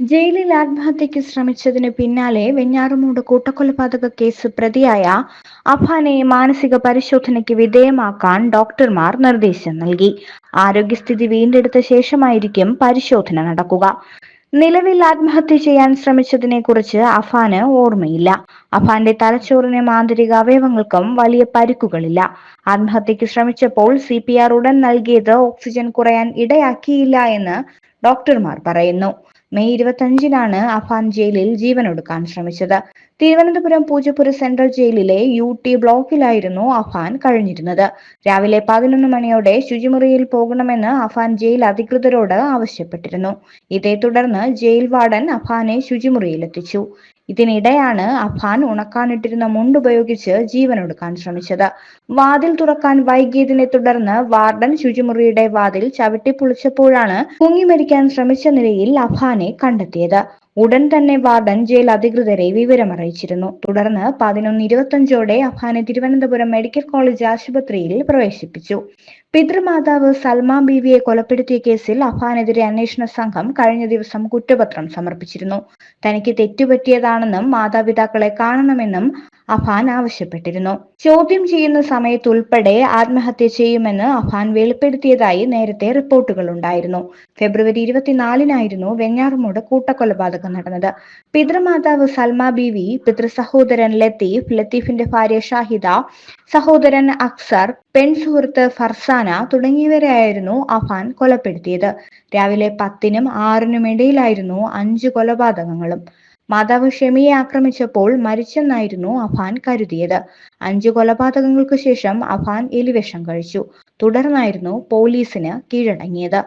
ജയിലിൽ ആത്മഹത്യക്ക് ശ്രമിച്ചതിന് പിന്നാലെ വെഞ്ഞാറുമൂട് കൂട്ടക്കൊലപാതക കേസ് പ്രതിയായ അഫാനെ മാനസിക പരിശോധനയ്ക്ക് വിധേയമാക്കാൻ ഡോക്ടർമാർ നിർദ്ദേശം നൽകി. ആരോഗ്യസ്ഥിതി വീണ്ടെടുത്ത ശേഷമായിരിക്കും പരിശോധന നടക്കുക. നിലവിൽ ആത്മഹത്യ ചെയ്യാൻ ശ്രമിച്ചതിനെ കുറിച്ച് അഫാന് ഓർമ്മയില്ല. അഫാന്റെ തലച്ചോറിന് മാന്ത്രിക അവയവങ്ങൾക്കും വലിയ പരിക്കുകളില്ല. ആത്മഹത്യക്ക് ശ്രമിച്ചപ്പോൾ സി പി ആർ ഉടൻ നൽകിയത് ഓക്സിജൻ കുറയാൻ ഇടയാക്കിയില്ല എന്ന് ഡോക്ടർമാർ പറയുന്നു. മെയ് ഇരുപത്തഞ്ചിനാണ് അഫാൻ ജയിലിൽ ജീവനൊടുക്കാൻ ശ്രമിച്ചത്. തിരുവനന്തപുരം പൂജപ്പുര സെൻട്രൽ ജയിലിലെ യു ടി ബ്ലോക്കിലായിരുന്നു അഫാൻ കഴിഞ്ഞിരുന്നത്. രാവിലെ പതിനൊന്ന് മണിയോടെ ശുചിമുറിയിൽ പോകണമെന്ന് അഫാൻ ജയിൽ അധികൃതരോട് ആവശ്യപ്പെട്ടിരുന്നു. ഇതേ തുടർന്ന് ജയിൽ വാർഡൻ അഫാനെ ശുചിമുറിയിലെത്തിച്ചു. ഇതിനിടെയാണ് അഫാൻ ഉണക്കാനിട്ടിരുന്ന മുണ്ടുപയോഗിച്ച് ജീവനൊടുക്കാൻ ശ്രമിച്ചത്. വാതിൽ തുറക്കാൻ വൈകിയതിനെ തുടർന്ന് വാർഡൻ ശുചിമുറിയുടെ വാതിൽ ചവിട്ടിപ്പൊളിച്ചപ്പോഴാണ് മുങ്ങി മരിക്കാൻ ശ്രമിച്ച നിലയിൽ അഫാനെ കണ്ടെത്തിയത്. ഉടൻ തന്നെ വാർഡൻ ജയിൽ അധികൃതരെ വിവരം അറിയിച്ചിരുന്നു. തുടർന്ന് പതിനൊന്ന് ഇരുപത്തഞ്ചോടെ അഫാനെ തിരുവനന്തപുരം മെഡിക്കൽ കോളേജ് ആശുപത്രിയിൽ പ്രവേശിപ്പിച്ചു. പിതൃമാതാവ് സൽമാ ബീവിയെ കൊലപ്പെടുത്തിയ കേസിൽ അഫാനെതിരെ അന്വേഷണ സംഘം കഴിഞ്ഞ ദിവസം കുറ്റപത്രം സമർപ്പിച്ചിരുന്നു. തനിക്ക് തെറ്റുപറ്റിയതാണെന്നും മാതാപിതാക്കളെ കാണണമെന്നും അഫാൻ ആവശ്യപ്പെട്ടിരുന്നു. ചോദ്യം ചെയ്യുന്ന സമയത്തുൾപ്പെടെ ആത്മഹത്യ ചെയ്യുമെന്ന് അഫാൻ വെളിപ്പെടുത്തിയതായി നേരത്തെ റിപ്പോർട്ടുകൾ ഉണ്ടായിരുന്നു. ഫെബ്രുവരി ഇരുപത്തിനാലിനായിരുന്നു വെഞ്ഞാറുമൂട് കൂട്ടക്കൊലപാതകം നടന്നത്. പിതൃമാതാവ് സൽമ ബീവി പിതൃ സഹോദരൻ ലത്തീഫ് ലത്തീഫിന്റെ ഭാര്യ ഷാഹിദ സഹോദരൻ അക്സർ പെൺ സുഹൃത്ത് ഫർസാന തുടങ്ങിയവരെയായിരുന്നു അഫാൻ കൊലപ്പെടുത്തിയത്. രാവിലെ പത്തിനും ആറിനും ഇടയിലായിരുന്നു അഞ്ച് കൊലപാതകങ്ങളും. മാതാവ് ഷെമിയെ ആക്രമിച്ചപ്പോൾ മരിച്ചെന്നായിരുന്നു അഫാൻ കരുതിയത്. അഞ്ചു കൊലപാതകങ്ങൾക്ക് ശേഷം അഫാൻ എലിവിഷം കഴിച്ചു. തുടർന്നായിരുന്നു പോലീസിന് കീഴടങ്ങിയത്.